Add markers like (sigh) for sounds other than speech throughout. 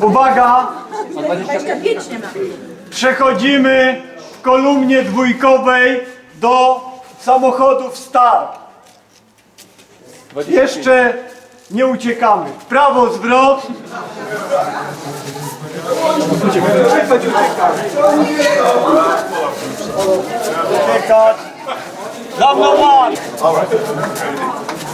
Uwaga! Przechodzimy w kolumnie dwójkowej do samochodów start. Jeszcze nie uciekamy. W prawo zwrot. Uciekać. Za mną ład.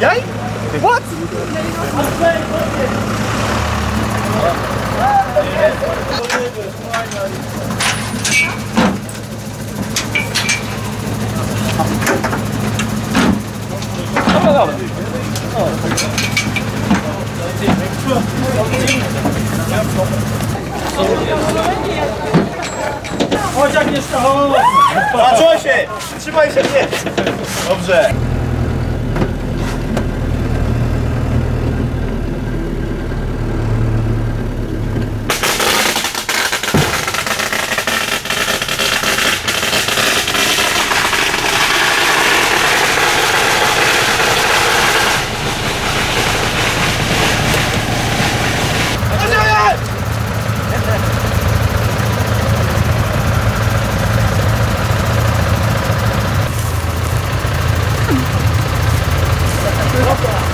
Jaj? What? Chodź Agnieszka, chodź! Się! Przytrzymaj się, nie! Dobrze.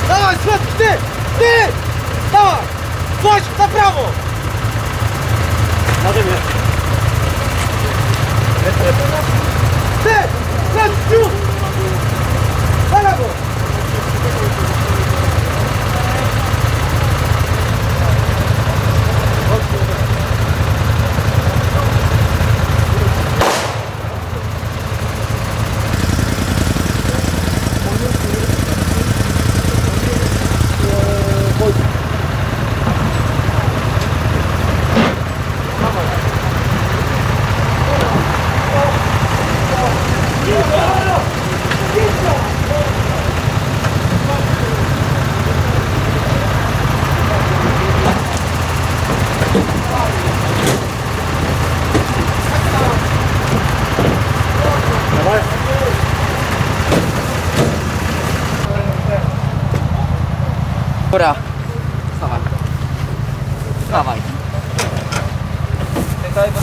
Dawaj, Słodki, ty! Ty! Dawaj! Chodź, na prawo! Na ziemię. Ty! Słodki, już! Na lewo! Dobra. Stawaj. Stawaj. Czekaj, bo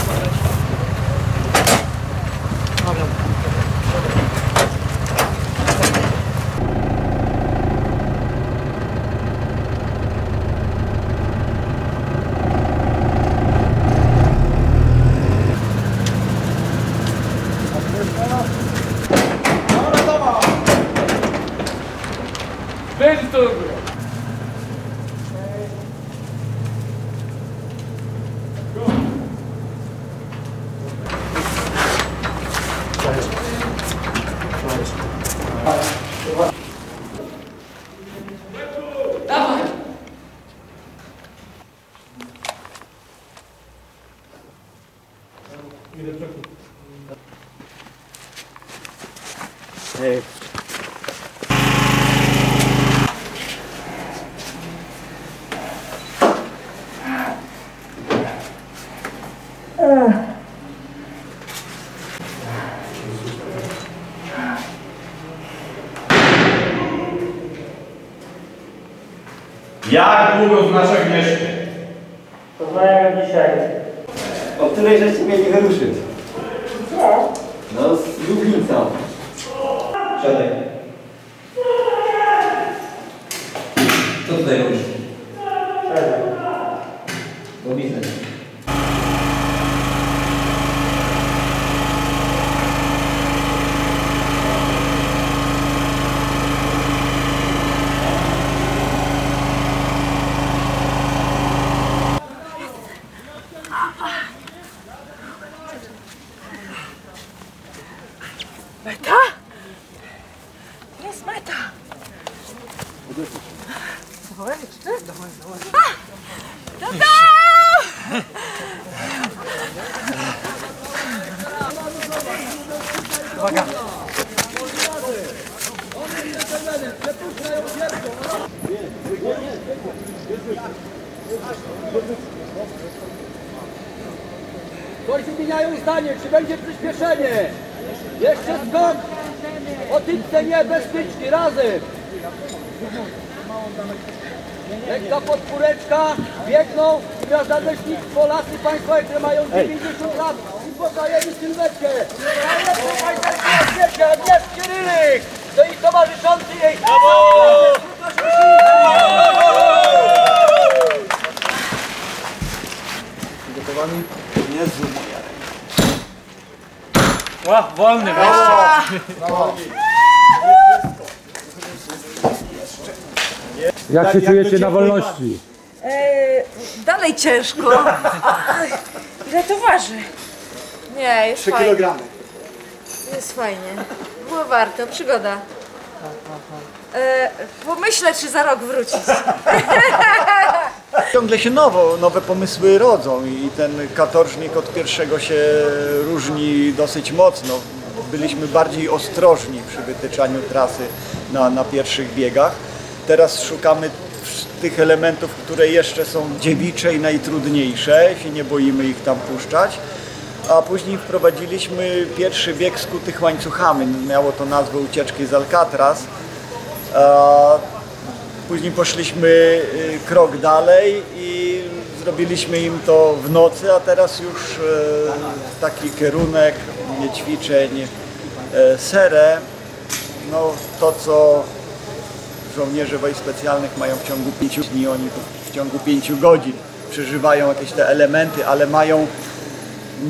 Będzie to było. Jak długo znasz Agnieszkę? Poznałem ją dzisiaj. O której żeście mieli wyruszyć? No, z Lublińca. Siadaj. Co tutaj robisz? Meta? Jest meta. Co, jeszcze? Coś zmieniają zdanie, czy będzie przyspieszenie? Jeszcze skąd? O tym cenie bezpieczni razem. Lekka podpóreczka, biegną, gwiazda leśnictwo, lasy państwowe, które mają 90 lat i poznajemy sylwetkę. Najlepszy majsterski na świecie, Agnieszki Rylik, to i towarzyszący jej. Jak się czujecie na wolności? Eee, dalej ciężko. (laughs) Ile to waży? Nie, jest 3 fajnie. kilogramy. Jest fajnie. Było warto, przygoda. Eee, pomyślę, czy za rok wrócić. (laughs) Ciągle się nowo, nowe pomysły rodzą i ten katorżnik od pierwszego się różni dosyć mocno. Byliśmy bardziej ostrożni przy wytyczaniu trasy na, na pierwszych biegach. Teraz szukamy tych elementów, które jeszcze są dziewicze i najtrudniejsze, się nie boimy ich tam puszczać. A później wprowadziliśmy pierwszy bieg skutych łańcuchami. Miało to nazwę ucieczki z Alcatraz. Później poszliśmy y, krok dalej i zrobiliśmy im to w nocy, a teraz już e, taki kierunek ćwiczeń, e, serę, no to co żołnierze wojsk specjalnych mają w ciągu pięciu dni, oni w ciągu pięciu godzin przeżywają jakieś te elementy, ale mają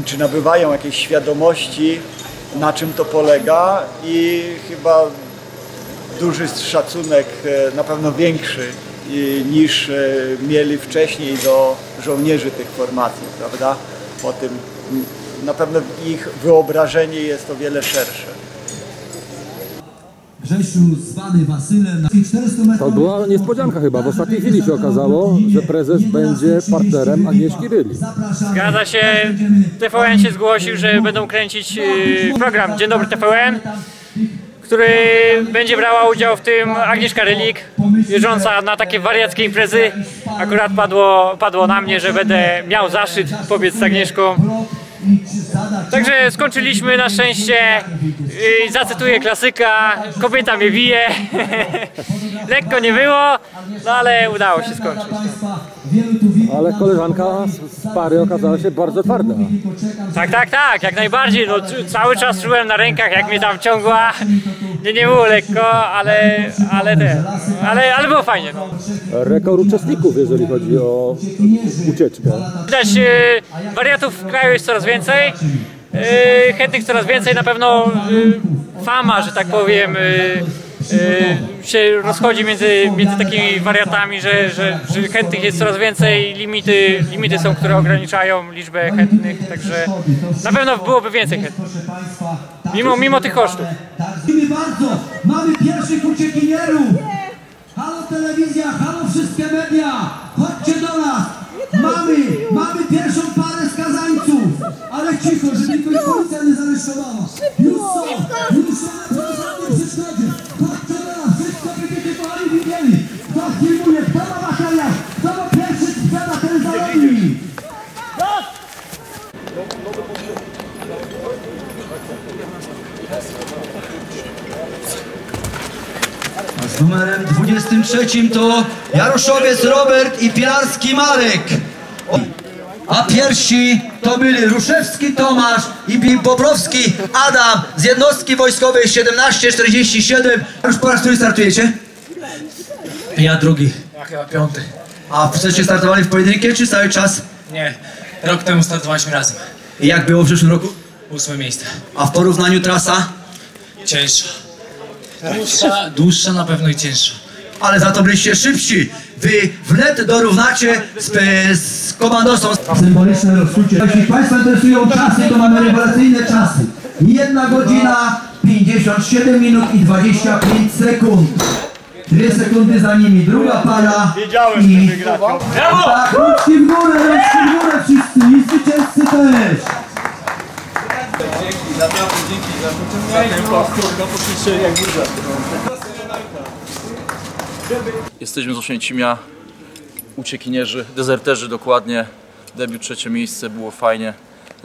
czy nabywają jakiejś świadomości na czym to polega i chyba duży szacunek, e, na pewno większy niż e, mieli wcześniej do żołnierzy tych formacji, prawda? O tym na pewno ich wyobrażenie jest o wiele szersze. Grzesiu zwany Wasylem na 400 metrów. To była niespodzianka chyba. W ostatniej chwili się okazało, że prezes będzie partnerem Agnieszki Ryli. Zgadza się. TVN się zgłosił, że będą kręcić y, program Dzień Dobry TVN, który będzie brała udział w tym Agnieszka Rylik, jeżdżąca na takie wariackie imprezy. Akurat padło, padło na mnie, że będę miał zaszczyt pobiec z Agnieszką. Także skończyliśmy na szczęście, zacytuję klasyka, kobieta mnie bije. (laughs) Lekko nie było, no ale udało się skończyć. Ale koleżanka z- pary okazała się bardzo twarda. Tak, tak, tak, jak najbardziej. No, cały czas czułem na rękach, jak mnie tam ciągła. Nie, nie było lekko, ale, ale ten, ale, ale było fajnie. No. Rekord uczestników, jeżeli chodzi o ucieczkę. Widać, e, wariatów w kraju jest coraz więcej, e, chętnych coraz więcej, na pewno e, fama, że tak powiem, e, się rozchodzi między, między takimi wariatami, że, że, że chętnych jest coraz więcej, limity, limity są, które ograniczają liczbę chętnych, także na pewno byłoby więcej chętnych, mimo, mimo tych kosztów. Dziękujemy bardzo. Mamy pierwszych uciekinierów. Halo telewizja, halo wszystkie media. Chodźcie do nas. Mamy, mamy pierwszą parę skazańców. Ale cicho, żeby tylko policja nie zaresztowała. Już są, już są numerem 23 to Jaroszowiec Robert i Pilarski Marek. A pierwsi to byli Ruszewski Tomasz i Bobrowski Adam z jednostki wojskowej 1747. Już po raz który startujecie? Ja drugi. Ja chyba piąty. A wcześniej startowali w pojedynkę czy cały czas? Nie. Rok temu startowaliśmy razem. I jak było w zeszłym roku? Ósme miejsce. A w porównaniu trasa? Cięższa. Dłuższa, dłuższa na pewno i cięższa. Ale za to byliście szybsi. Wy wnet dorównacie z, z komandosą. Symboliczne rozczucie. Jeśli Państwa interesują czasy, to mamy rewelacyjne czasy. Jedna godzina, 57 minut i 25 sekund. Dwie sekundy za nimi, druga para. Wiedziałem, I- że wygracie. Tak, rączki w górę, rączki w górę wszyscy i zwycięzcy też. Jesteśmy z Oświęcimia, uciekinierzy, dezerterzy dokładnie. Debiut trzecie miejsce, było fajnie.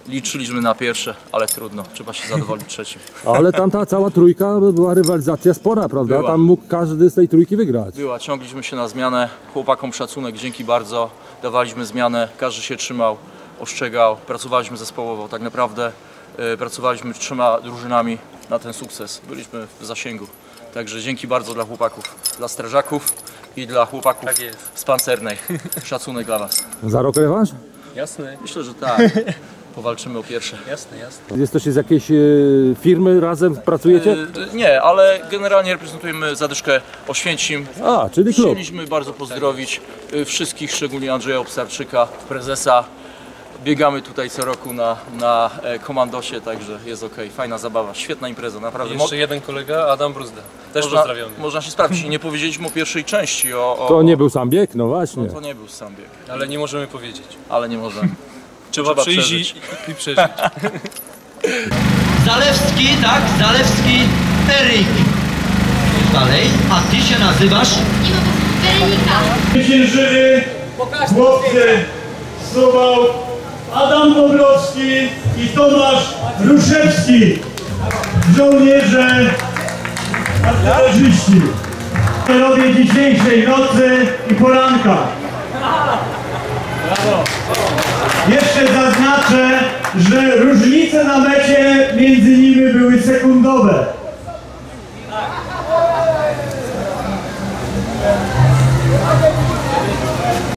Liczyliśmy na pierwsze, ale trudno, trzeba się zadowolić trzecim. (laughs) Ale tam ta cała trójka była rywalizacja spora, prawda? Była. Tam mógł każdy z tej trójki wygrać. Była, ciągliśmy się na zmianę, chłopakom szacunek, dzięki bardzo. Dawaliśmy zmianę, każdy się trzymał, ostrzegał, pracowaliśmy zespołowo. Tak naprawdę pracowaliśmy trzema drużynami na ten sukces. Byliśmy w zasięgu. Także dzięki bardzo dla chłopaków, dla strażaków i dla chłopaków Tak z pancernej. (laughs) Szacunek dla Was. Za rok rewanż? Jasne, Myślę, że tak. (laughs) Powalczymy o pierwsze. jasne, jasne. Jesteście z jakiejś e, firmy, razem pracujecie? E, Nie, ale generalnie reprezentujemy zadyszkę Oświęcim. A, czyli klub. Chcieliśmy bardzo pozdrowić y, wszystkich, szczególnie Andrzeja Obstarczyka, prezesa. Biegamy tutaj co roku na, na e, komandosie, także jest ok. Fajna zabawa, świetna impreza, naprawdę. Jeszcze jeden kolega, Adam Bruzda. Też można, pozdrawiamy. można się sprawdzić. I nie powiedzieliśmy o pierwszej części, o, o, To nie był sam bieg? No właśnie. No to nie był sam bieg, Ale nie możemy powiedzieć. ale nie możemy. (laughs) Trzeba, Trzeba przyjść przeżyć. i, i przeżyć. (laughs) Zalewski, tak, Zalewski, Erik. Dalej, a ty się nazywasz? Zwyciężyli chłopcy Suwał, Adam Bobrowski i Tomasz Ruszewski, żołnierze artylerzyści. Robię dzisiejszej nocy i poranka. Jeszcze zaznaczę, że różnice na mecie między nimi były sekundowe.